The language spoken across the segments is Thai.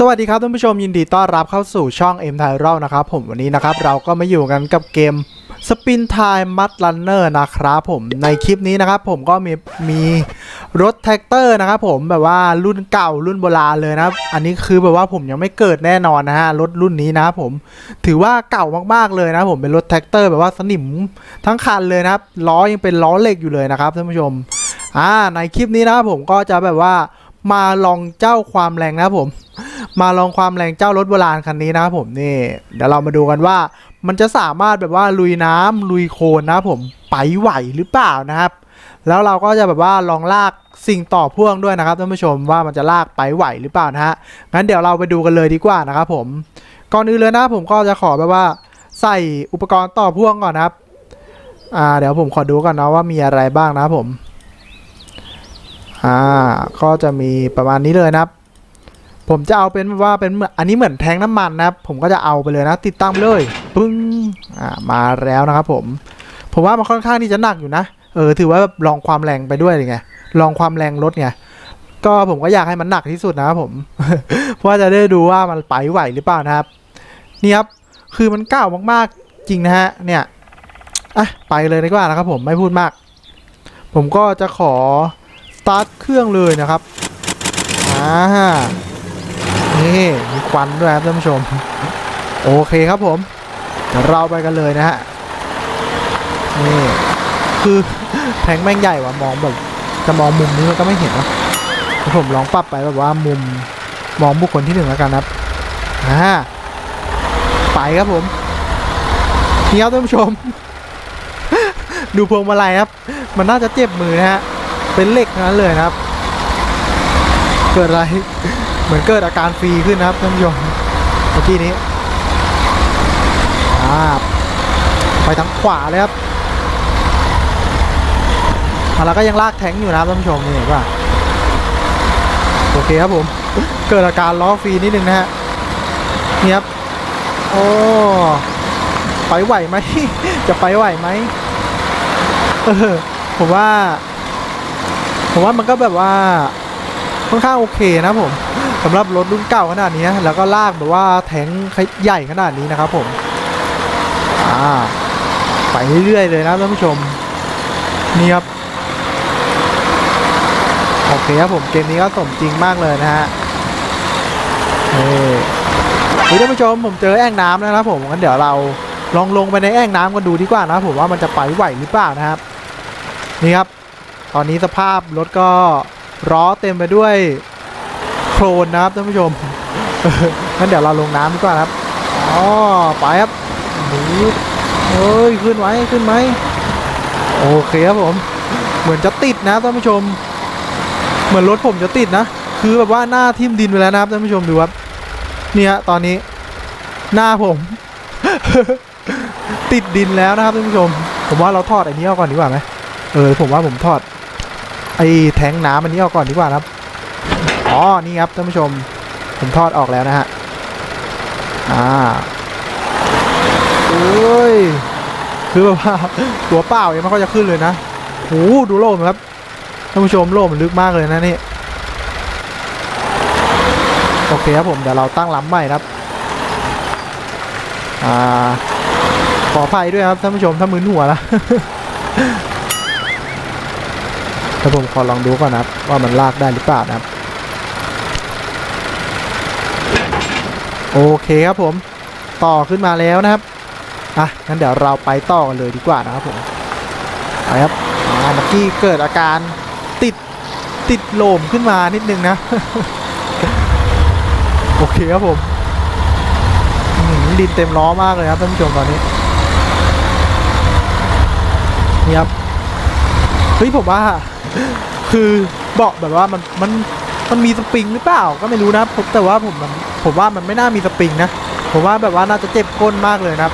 สวัสดีครับท่านผู้ชมยินดีต้อนรับเข้าสู่ช่อง M t y r a l นะครับผมวันนี้นะครับเราก็มาอยู่กันกับเกม Spin Time Mud Runner นะครับผมในคลิปนี้นะครับผมก็มีมีรถแท็กเตอร์นะครับผมแบบว่ารุ่นเก่ารุ่นโบราณเลยนะครับ อันนี้คือแบบว่าผมยังไม่เกิดแน่นอนนะฮะรถรุ่นนี้นะครับผมถือว่าเก่ามากๆเลยนะผมเป็นรถแท็กเตอร์แบบว่าสนิมทั้งคันเลยนะครับล้อยังเป็นล้อเหล็กอยู่เลยนะครับท่านผู้ชมอ่าในคลิปนี้นะครับผมก็จะแบบว่า มาลองเจ้าความแรงนะครับผม มาลองความแรงเจ้ารถโบราณคันนี้นะครับผมนี่เดี๋ยวเรามาดูกันว่า มันจะสามารถแบบว่าลุยน้ำลุยโคลนนะครับผมไปไหวหรือเปล่านะครับ แล้วเราก็จะแบบว่าลองลากสิ่งต่อพ่วงด้วยนะครับท่านผู้ชมว่ามันจะลากไปไหวหรือเปล่านะฮะงั้นเดี๋ยวเราไปดูกันเลยดีกว่านะครับผมก่อนอื่นเลยนะผมก็จะขอแบบว่า ใส่อุปกรณ์ต่อพ่วงก่อนนะครับอ่าเดี๋ยวผมขอดูก่อนนะว่ามีอะไรบ้างนะครับผม อ่าก็จะมีประมาณนี้เลยนะครับ ผมจะเอาเป็นว่าเป็นอันนี้เหมือนแทงน้ำมันนะครับ ผมก็จะเอาไปเลยนะ ติดตั้งไปเลยปึ้งอ่ามาแล้วนะครับผม ผมว่ามันค่อนข้างที่จะหนักอยู่นะเออถือว่าแบบลองความแรงไปด้วยไงลองความแรงรถไงก็ผมก็อยากให้มันหนักที่สุดนะครับผมเพราะจะได้ดูว่ามันไปไหวหรือเปล่านะครับ นี่ครับคือมันก่าวมากๆจริงนะฮะเนี่ยอะไปเลยดีกว่านะครับผมไม่พูดมาก ผมก็จะขอ ตาร์ทเครื่องเลยนะครับอ่านี่มีควันด้วยครับท่านผู้ชม โอเคครับผมเราไปกันเลยนะฮะนี่คือแทงแม่งใหญ่ว่ะมองแบบจะมองมุมนี้มันก็ไม่เห็นนะผมลองปรับไปแบบว่ามุมมองบุคคลที่หนึ่งแล้วกันครับอ่าไปครับผมนี่ครับท่านผู้ชม ดูพวงมาลัยครับ มันน่าจะเจ็บมือนะฮะ เป็นเหล็กนั้นเลยนะครับ เกิดอะไรเหมือนเกิดอาการฟรีขึ้นนะครับท่านผู้ชมเมื่อกี้นี้ไปทางขวาเลยครับแล้วก็ยังลากแทงอยู่นะครับท่านผู้ชมนี่เห็นป่ะโอเคครับผม เกิดอาการล้อฟรีนิดนึงนะฮะนี่ครับโอ้ไปไหวไหม จะไปไหวไหมเออผมว่า ผมว่ามันก็แบบว่าค่อนข้างโอเคนะผมสำหรับรถรุ่นเก่าขนาดนี้แล้วก็ลากแบบว่าแทงใหญ่ขนาดนี้นะครับผมอ่าไปเรื่อยๆเลยนะท่านผู้ชมนี่ครับโอเคครับผมเกมนี้ก็สมจริงมากเลยนะฮะเฮ้ยท่านผู้ชมผมเจอแอ่งน้ำแล้วนะผมงั้นเดี๋ยวเราลองลงไปในแอ่งน้ำกันดูดีกว่านะผมว่ามันจะไปไหวหรือเปล่านะครับนี่ครับ ตอนนี้สภาพรถก็ล้อเต็มไปด้วยโคลนนะครับท่านผู้ชมงั้นเดี๋ยวเราลงน้ำดีกว่าครับอ๋อไปครับนีเฮ้ยขึ้นไหมขึ้นไหมโอเคครับผม เหมือนจะติดนะท่านผู้ชม เหมือนรถผมจะติดนะ คือแบบว่าหน้าทิ่มดินไปแล้วนะครับท่านผู้ชมดูครับเนี่ยตอนนี้ หน้าผม ติดดินแล้วนะครับท่านผู้ชม ผมว่าเราทอดไอ้นี้ออกก่อนดีกว่าไหมเออผมว่าผมทอด ไอ้แทงน้ำอันนี้ออกก่อนดีกว่าครับ อ๋อ นี่ครับท่านผู้ชม ผมทอดออกแล้วนะฮะ อ่าโอ้ย คือแบบว่าตัวเปล่ายังไม่ค่อยจะขึ้นเลยนะโอ้ดูโล่มนครับ ท่านผู้ชมโล่มันลึกมากเลยนะนี่ โอเคครับผม เดี๋ยวเราตั้งลำใหม่ครับ อ่า ขออภัยด้วยครับท่านผู้ชมถ้ามึนหัวละ ถ้าผมขอลองดูก่อนนะครับว่ามันลากได้หรือเปล่านะครับ โอเคครับผมต่อขึ้นมาแล้วนะครับอะงั้นเดี๋ยวเราไปต่อกันเลยดีกว่านะครับผมไปครับอ่าเมื่อกี้เกิดอาการติดติดโลมขึ้นมานิดนึงนะ โอเคครับผมดินเต็มล้อมากเลยครับท่านผู้ชมตอนนี้นี่ครับเฮ้ยผมว่า คือเบาะแบบว่ามันมันมันมีสปริงหรือเปล่าก็ไม่รู้นะผมแต่ว่าผมมันผมว่ามันไม่น่ามีสปริงนะผมว่าแบบว่าน่าจะเจ็บก้นมากเลยนะครับ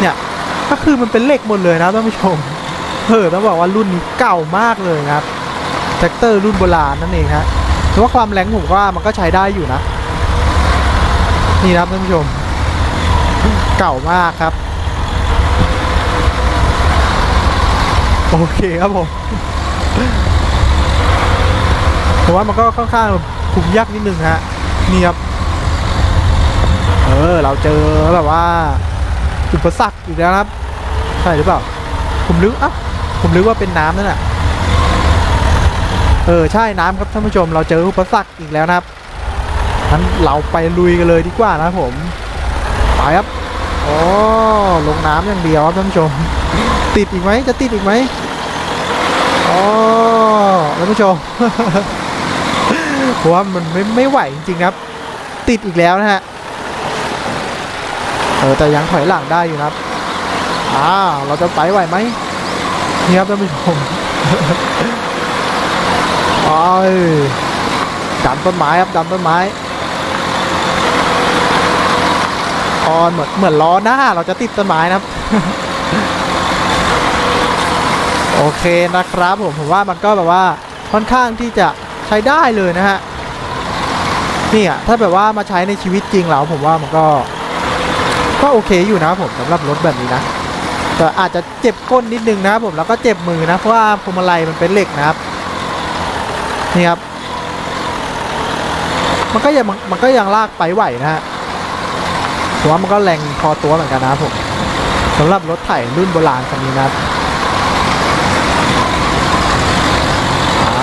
เนี่ยก็คือมันเป็นเหล็กหมดเลยนะท่านผู้ชมเออต้องบอกว่ารุ่นนี้เก่ามากเลยนะครับแท็กเตอร์รุ่นโบราณนั่นเองฮะแต่ว่าความแรงผมว่ามันก็ใช้ได้อยู่นะ นี่นะครับท่านผู้ชม เก่ามากครับ โอเคครับผม ผมว่ามันก็ค่อนข้างคุมยากนิดนึงฮะนี่ครับเออเราเจอแบบว่าอุปสรรคอีกแล้วครับ ใช่หรือเปล่า ผมนึกอะผมนึกว่าเป็นน้ำนั่นแหละเออใช่น้ำครับท่านผู้ชมเราเจออุปสรรคอีกแล้วนะครับงั้นเราไปลุยกันเลยดีกว่านะผมไปครับโอ้ลงน้ำอย่างเดียวครับท่านผู้ชม ติดอีกไหมจะติดอีกไหม อ๋อท่านผู้ชมผมว่ามันไม่ไม่ไหวจริงๆครับ ติดอีกแล้วนะฮะเออแต่ยังถอยหลังได้อยู่นะครับอ้าเราจะไปไหวไหมนี่ครับท่านผู้ชมโอ้ยดันต้นไม้ครับดันต้นไม้ออนเหมือนเหมือนล้อหน้าเราจะติดต้นไม้นะครับ โอเคนะครับผมผมว่ามันก็แบบว่าค่อนข้างที่จะใช้ได้เลยนะฮะนี่อะถ้าแบบว่ามาใช้ในชีวิตจริงแล้วผมว่ามันก็ ก็โอเคอยู่นะครับผมสำหรับรถแบบนี้นะแต่อาจจะเจ็บก้นนิดนึงนะครับผมแล้วก็เจ็บมือนะเพราะว่าพวงมาลัยมันเป็นเหล็กนะครับนี่ครับมันก็ยังมันก็ยังลากไปไหวนะฮะผมว่ามันก็แรงพอตัวเหมือนกันนะครับผมสำหรับรถไถรุ่นโบราณคันนี้นะครับ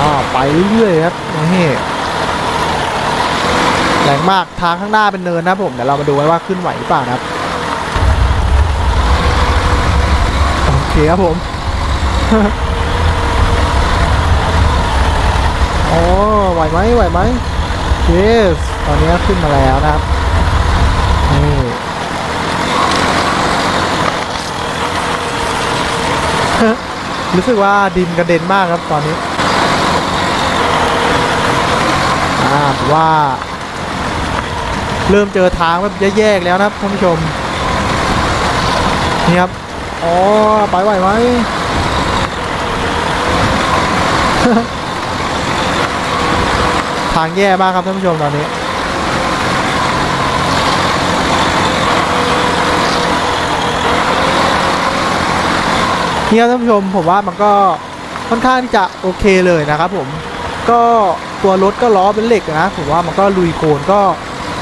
าวไปเรื่อยๆครับนี่แรงมากทางข้างหน้าเป็นเนินนะผมเดี๋ยวเรามาดูกันว่าขึ้นไหวหรือเปล่านะครับโอเคครับผมโอ้ไหวไหมไหวไหม yes ตอนนี้ขึ้นมาแล้วนะครับนี่รู้สึกว่าดินกระเด็นมากครับตอนนี้ อ่าว่า เริ่มเจอทางแบบแย่ๆแล้วนะท่านผู้ชมนี่ครับอ๋อไปไหวไหมทางแย่มากครับท่านผู้ชมตอนนี้นี่ครับท่านผู้ชมผมว่ามันก็ค่อนข้างที่จะโอเคเลยนะครับผม ก็ตัวรถก็ล้อเป็นเหล็กนะผมว่ามันก็ลุยโคลนก็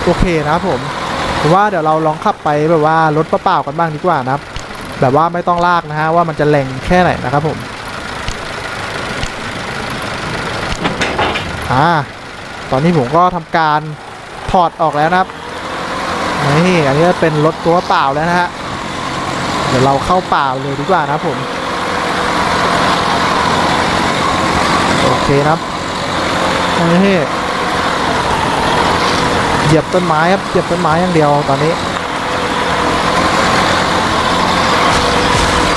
โอเคนะผมผมว่าเดี๋ยวเราลองขับไปแบบว่ารถเปล่าๆกันบ้างดีกว่านะครับแบบว่าไม่ต้องลากนะฮะว่ามันจะแรงแค่ไหนนะครับผมอ่าตอนนี้ผมก็ทำการถอดออกแล้วนะครับนี่อันนี้เป็นรถตัวเปล่าแล้วนะฮะเดี๋ยวเราเข้าเปล่าเลยดีกว่านะครับผม โอเคนะ ครับนี่เหยียบต้นไม้ครับเหยียบต้นไม้อย่างเดียวตอนนี้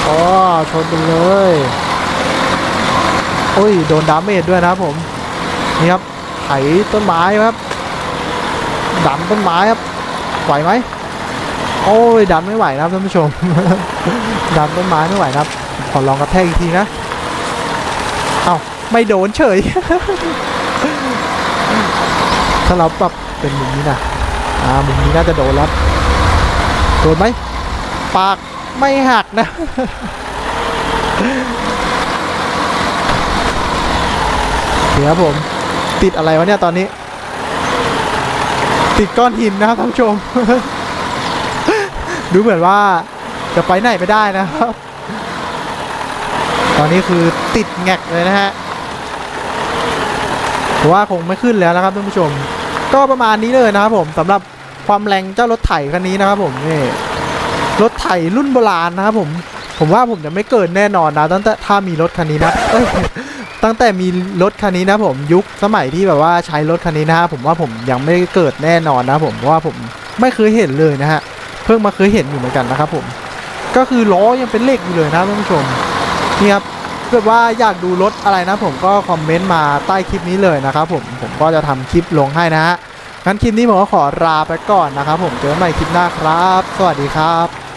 อ๋อชนไปเลยโอ้ยโดนดาเมจด้วยนะผมนี่ครับไถต้นไม้ครับดันต้นไม้ครับไหวไหมโอ้ยดันไม่ไหวนะครับท่านผู้ชม ดันต้นไม้ไม่ไหวนะครับขอลองกระแทกอีกทีนะ เอ้าไม่โดนเฉย ถ้าเราปรับเป็นมุมนี้นะอ่ามุมนี้น่าจะโดนแล้วโดนไหมปากไม่หักนะเดี๋ยวครับผม ติดอะไรวะเนี่ยตอนนี้ ติดก้อนหินนะครับท่านผู้ชม ดูเหมือนว่าจะไปไหนไม่ได้นะครับ ตอนนี้คือติดแงกเลยนะฮะ ผมว่าคงไม่ขึ้นแล้วนะครับท่านผู้ชม ก็ประมาณนี้เลยนะครับผมสำหรับความแรงเจ้ารถไถคันนี้นะครับผมนี่รถไถรุ่นโบราณนะครับผมผมว่าผมจะไม่เกินแน่นอนนะตั้งแต่ถ้ามีรถคันนี้นะเอ้ยตั้งแต่มีรถคันนี้นะผมยุคสมัยที่แบบว่าใช้รถคันนี้นะฮะผมว่าผมยังไม่เกิดแน่นอนนะผมเพราะว่าผมไม่เคยเห็นเลยนะฮะเพิ่งมาเคยเห็นอยู่เหมือนกันนะครับผมก็คือล้อยังเป็นเหล็กอยู่เลยนะท่านผู้ชมนี่ครับ เกิดว่าอยากดูรถอะไรนะผมก็คอมเมนต์มาใต้คลิปนี้เลยนะครับผมผมก็จะทำคลิปลงให้นะฮะงั้นคลิปนี้ผมก็ขอลาไปก่อนนะครับผมเจอกันใหม่คลิปหน้าครับ สวัสดีครับ